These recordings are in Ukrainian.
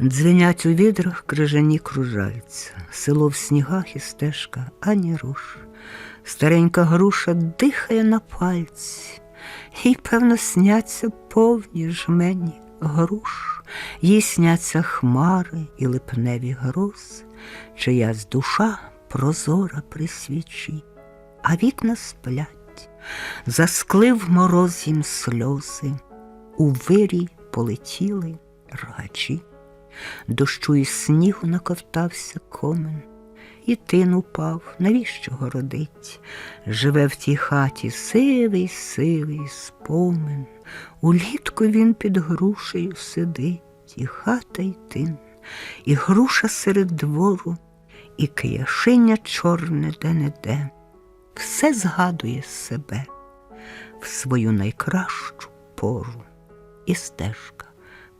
Дзвенять у відрах крижані кружальця, село в снігах і стежка ані руш. Старенька груша дихає на пальці, їй, певно, сняться повні жмені груш, їй сняться хмари і липневі грози, чиясь душа прозора при свічі, а вікна сплять, засклив мороз їм сльози, у вирій полетіли рогачі. Дощу і снігу наковтався комен, і тин упав, навіщо городить? Живе в тій хаті сивий, сивий спомин. Улітку він під грушею сидить, і хата й тин, і груша серед двору, і кияшиня чорне де-не-де. Все згадує себе в свою найкращу пору і стежка,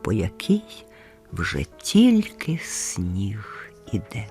по якій вже тільки сніг іде.